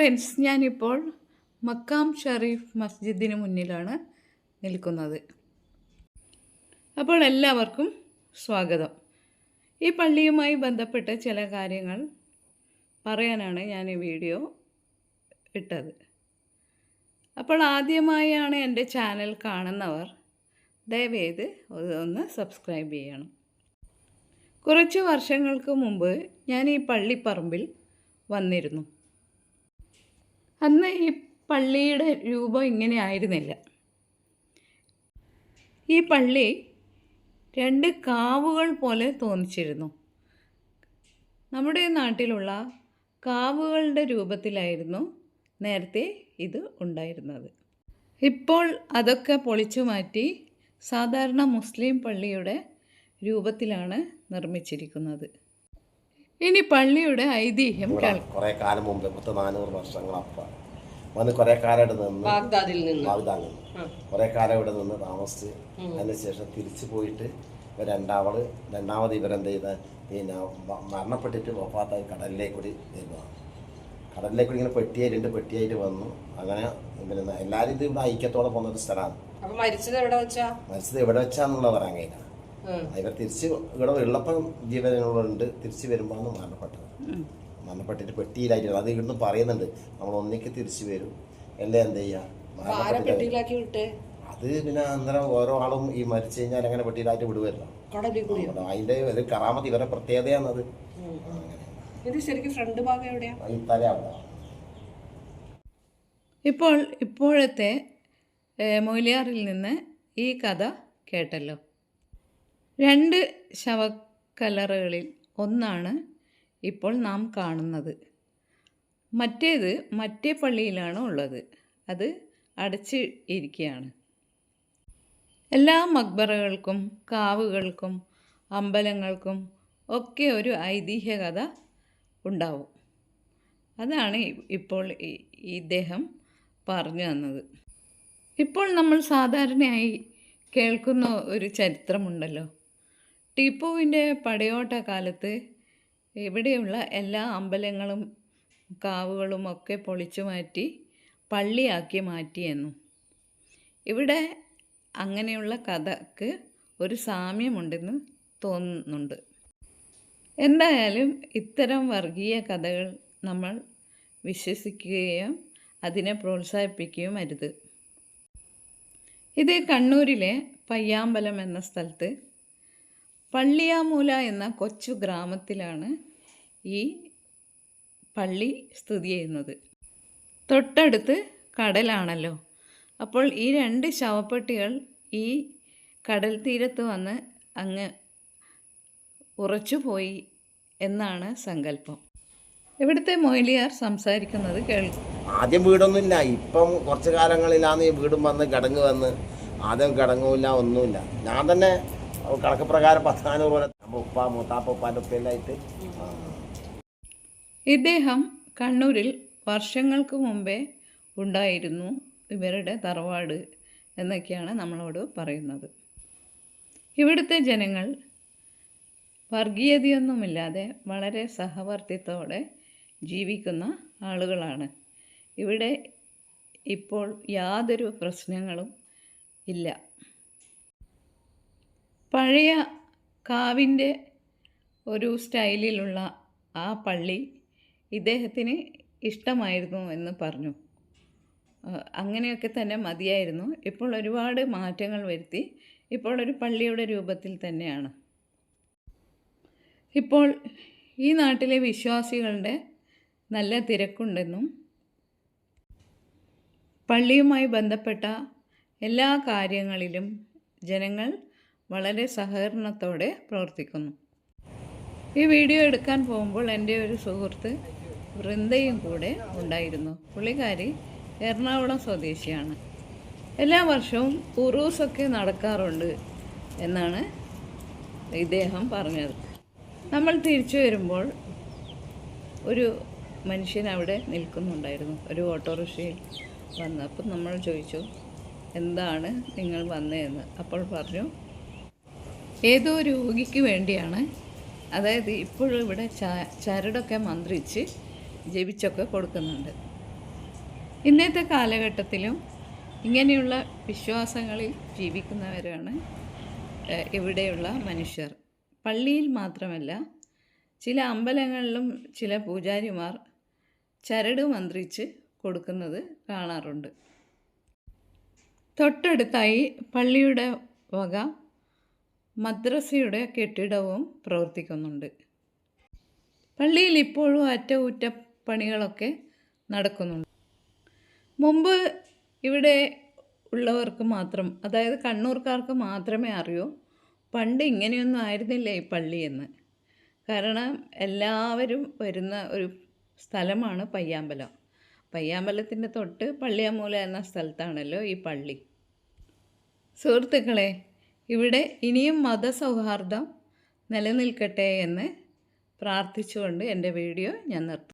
Friends ഞാനിപ്പോൾ മക്കാം ഷറീഫ് മസ്ജിദിന് മുന്നിലാണ് നിൽക്കുന്നത്. അപ്പോൾ എല്ലാവർക്കും സ്വാഗതം. ഈ പള്ളിയുമായി ബന്ധപ്പെട്ട ചില കാര്യങ്ങൾ പറയാനാണ് ഞാൻ ഈ വീഡിയോ ഇട്ടത്. അപ്പോൾ ആദ്യമായാണ് എന്റെ ചാനൽ കാണുന്നവർ ദയവേത് ഒന്ന് സബ്സ്ക്രൈബ് ചെയ്യണം. കുറച്ച് വർഷങ്ങൾക്ക് മുമ്പ് ഞാൻ ഈ പള്ളിപ്പറമ്പിൽ വന്നിരുന്നു. അന്ന് ഈ പള്ളിയുടെ രൂപം ഇങ്ങനെ ആയിരുന്നില്ല. ഈ പള്ളി രണ്ട് കാവുകൾ പോലെ തോന്നിച്ചിരുന്നു. നമ്മുടെ നാട്ടിലുള്ള കാവുകളുടെ രൂപത്തിലായിരുന്നു നേരത്തെ ഇത് ഉണ്ടായിരുന്നത്. ഇപ്പോൾ അതൊക്കെ പൊളിച്ചു മാറ്റി സാധാരണ മുസ്ലിം പള്ളിയുടെ രൂപത്തിലാണ് നിർമ്മിച്ചിരിക്കുന്നത്. ഇനി പള്ളിയുടെ ഐതിഹ്യം കുറെ കാലം മുമ്പ് പത്ത് നാനൂറ് വർഷങ്ങളപ്പ വന്ന് കുറെ കാലം ഇവിടെ നിന്ന് ബാഗ്ദാദിൽ നിന്ന്. ബാഗ്ദാദിൽ നിന്ന്. കുറെ കാലം ഇവിടെ നിന്ന് താമസിച്ച് അതിനുശേഷം തിരിച്ചു പോയിട്ട് രണ്ടാമത് രണ്ടാമത് ഇവരെന്ത് ചെയ്ത പിന്നെ മരണപ്പെട്ടിട്ട് വഫാത്തായി കൂടി വരുന്നതാണ് കടലിലേക്ക് കൂടി ഇങ്ങനെ പെട്ടിയായി രണ്ട് പെട്ടിയായിട്ട് വന്നു. അങ്ങനെ പിന്നെ എല്ലാവരും ഇത് ഇവിടെ ഐക്യത്തോടെ പോകുന്ന ഒരു സ്ഥലമാണ്. മരിച്ചത് എവിടെ വെച്ചാ? മരിച്ചത് എവിടെ വെച്ചാന്നുള്ളത് പറയാൻ കഴിയില്ല. ഇവർ തിരിച്ച് ഇവിടെ ഉള്ളപ്പം ജീവനുകളുണ്ട്. തിരിച്ച് വരുമ്പോഴാണ് മരണപ്പെട്ടത്. മരണപ്പെട്ടിട്ട് പെട്ടിയിലായിട്ട് അത് ഇവിടുന്ന് പറയുന്നുണ്ട്. നമ്മൾ ഒന്നിക്ക് തിരിച്ചു വരും. എല്ലാം എന്ത് ചെയ്യുക അത് പിന്നെ അന്നേരം ഓരോ ആളും ഈ മരിച്ചു കഴിഞ്ഞാൽ അങ്ങനെ പെട്ടിയിലായിട്ട് വിടുവല്ലോ. അതിന്റെ ഒരു കറാമത്ത് ഇവരെ പ്രത്യേകതയാണത്. ഇത് ശരിക്കും ഫ്രണ്ട് ഭാഗം എവിടെയാ? ഈ തല അവിടെ. ഇപ്പോൾ ഇപ്പോഴത്തെ മൊയിലിയാറിൽ നിന്ന് ഈ കഥ കേട്ടല്ലോ. രണ്ട് ശവക്കലറുകളിൽ ഒന്നാണ് ഇപ്പോൾ നാം കാണുന്നത്. മറ്റേത് മറ്റേ പള്ളിയിലാണ് ഉള്ളത്. അത് അടച്ച് ഇരിക്കുകയാണ് എല്ലാ മക്ബറകൾക്കും കാവുകൾക്കും അമ്പലങ്ങൾക്കും ഒക്കെ ഒരു ഐതിഹ്യകഥ ഉണ്ടാവും. അതാണ് ഇപ്പോൾ ഇദ്ദേഹം പറഞ്ഞു തന്നത്. ഇപ്പോൾ നമ്മൾ സാധാരണയായി കേൾക്കുന്ന ഒരു ചരിത്രമുണ്ടല്ലോ. ടിപ്പുവിന്റെ പടയോട്ട കാലത്ത് ഇവിടെയുള്ള എല്ലാ അമ്പലങ്ങളും കാവുകളും ഒക്കെ പൊളിച്ചു മാറ്റി പള്ളിയാക്കി മാറ്റിയെന്നു. ഇവിടെ അങ്ങനെയുള്ള കഥക്ക് ഒരു സാമ്യമുണ്ടെന്ന് തോന്നുന്നുണ്ട്. എന്തായാലും ഇത്തരം വർഗീയ കഥകൾ നമ്മൾ വിശ്വസിക്കുകയും അതിനെ പ്രോത്സാഹിപ്പിക്കുകയും അരുത്. ഇത് കണ്ണൂരിലെ പയ്യാമ്പലം എന്ന സ്ഥലത്ത് പള്ളിയാമൂല എന്ന കൊച്ചു ഗ്രാമത്തിലാണ് ഈ പള്ളി സ്ഥിതി ചെയ്യുന്നത്. തൊട്ടടുത്ത് കടലാണല്ലോ. അപ്പോൾ ഈ രണ്ട് ശവപ്പെട്ടികൾ ഈ കടൽ തീരത്ത് വന്ന് അങ്ങ് ഉറച്ചുപോയി എന്നാണ് സങ്കല്പം. ഇവിടുത്തെ മൊയിലിയാർ സംസാരിക്കുന്നത് കേൾക്കും ആദ്യം വീടൊന്നുമില്ല. ഇപ്പം കുറച്ച് കാലങ്ങളിലാണ് ഈ വീടും വന്ന് കിടങ്ങ് വന്ന് ആദ്യം കിടങ്ങുമില്ല ഒന്നുമില്ല. ഞാൻ തന്നെ കണക്ക് പ്രകാരം പത്താനൂറ് പോലെ ഉപ്പ മൂത്താപ്പ ഉപ്പാന്റെ ഉപ്പയെല്ലായിട്ട് ഇദ്ദേഹം കണ്ണൂരിൽ വർഷങ്ങൾക്ക് മുമ്പേ ഉണ്ടായിരുന്നു ഇവരുടെ തറവാട് എന്നൊക്കെയാണ് നമ്മളോട് പറയുന്നത്. ഇവിടുത്തെ ജനങ്ങൾ വർഗീയതയൊന്നുമില്ലാതെ വളരെ സഹവർത്തിത്തോടെ ജീവിക്കുന്ന ആളുകളാണ്. ഇവിടെ ഇപ്പോൾ യാതൊരു പ്രശ്നങ്ങളും ഇല്ല. പഴയ കാവിന്റെ ഒരു സ്റ്റൈലിലുള്ള ആ പള്ളി ഇദ്ദേഹത്തിന് ഇഷ്ടമായിരുന്നു എന്ന് പറഞ്ഞു. അങ്ങനെയൊക്കെ തന്നെ മതിയായിരുന്നു. ഇപ്പോൾ ഒരുപാട് മാറ്റങ്ങൾ വരുത്തി. ഇപ്പോൾ ഒരു പള്ളിയുടെ രൂപത്തിൽ തന്നെയാണ്. ഇപ്പോൾ ഈ നാട്ടിലെ വിശ്വാസികളുടെ നല്ല തിരക്കുണ്ടെന്നും പള്ളിയുമായി ബന്ധപ്പെട്ട എല്ലാ കാര്യങ്ങളിലും ജനങ്ങൾ വളരെ സഹകരണത്തോടെ പ്രവർത്തിക്കുന്നു. ഈ വീഡിയോ എടുക്കാൻ പോകുമ്പോൾ എന്റെ ഒരു സുഹൃത്ത് വൃന്ദയും കൂടെ ഉണ്ടായിരുന്നു. പുള്ളിക്കാരി എറണാകുളം സ്വദേശിയാണ്. എല്ലാ വർഷവും ഉറൂസൊക്കെ നടക്കാറുണ്ട് എന്നാണ് ഇദ്ദേഹം പറഞ്ഞത്. നമ്മൾ തിരിച്ചു വരുമ്പോൾ ഒരു മനുഷ്യൻ അവിടെ നിൽക്കുന്നുണ്ടായിരുന്നു. ഒരു ഓട്ടോറിക്ഷയിൽ വന്ന് അപ്പം നമ്മൾ ചോദിച്ചു എന്താണ് നിങ്ങൾ വന്നതെന്ന്? അപ്പോൾ പറഞ്ഞു ഏതോ രോഗിക്ക് വേണ്ടിയാണ്. അതായത് ഇപ്പോഴും ഇവിടെ ചരടൊക്കെ മന്ത്രിച്ച് ജപിച്ചൊക്കെ കൊടുക്കുന്നുണ്ട്. ഇന്നത്തെ കാലഘട്ടത്തിലും ഇങ്ങനെയുള്ള വിശ്വാസങ്ങളിൽ ജീവിക്കുന്നവരാണ് ഇവിടെയുള്ള മനുഷ്യർ. പള്ളിയിൽ മാത്രമല്ല ചില അമ്പലങ്ങളിലും ചില പൂജാരിമാർ ചരട് മന്ത്രിച്ച് കൊടുക്കുന്നത് കാണാറുണ്ട്. തൊട്ടടുത്തായി പള്ളിയുടെ വക മദ്രസയുടെ കെട്ടിടവും പ്രവർത്തിക്കുന്നുണ്ട്. പള്ളിയിൽ ഇപ്പോഴും അറ്റകുറ്റപ്പണികളൊക്കെ നടക്കുന്നുണ്ട്. മുമ്പ് ഇവിടെ ഉള്ളവർക്ക് മാത്രം അതായത് കണ്ണൂർക്കാർക്ക് മാത്രമേ അറിയൂ പണ്ട് ഇങ്ങനെയൊന്നും ആയിരുന്നില്ല ഈ പള്ളിയെന്ന് കാരണം എല്ലാവരും വരുന്ന ഒരു സ്ഥലമാണ് പയ്യാമ്പലം. പയ്യാമ്പലത്തിന്റെ തൊട്ട് പള്ളിയാമൂല എന്ന സ്ഥലത്താണല്ലോ ഈ പള്ളി. സുഹൃത്തുക്കളെ ഇവിടെ ഇനിയും മതസൗഹാർദ്ദം നിലനിൽക്കട്ടെ എന്ന് പ്രാർത്ഥിച്ചുകൊണ്ട് എന്റെ വീഡിയോ ഞാൻ നിർത്തുന്നു.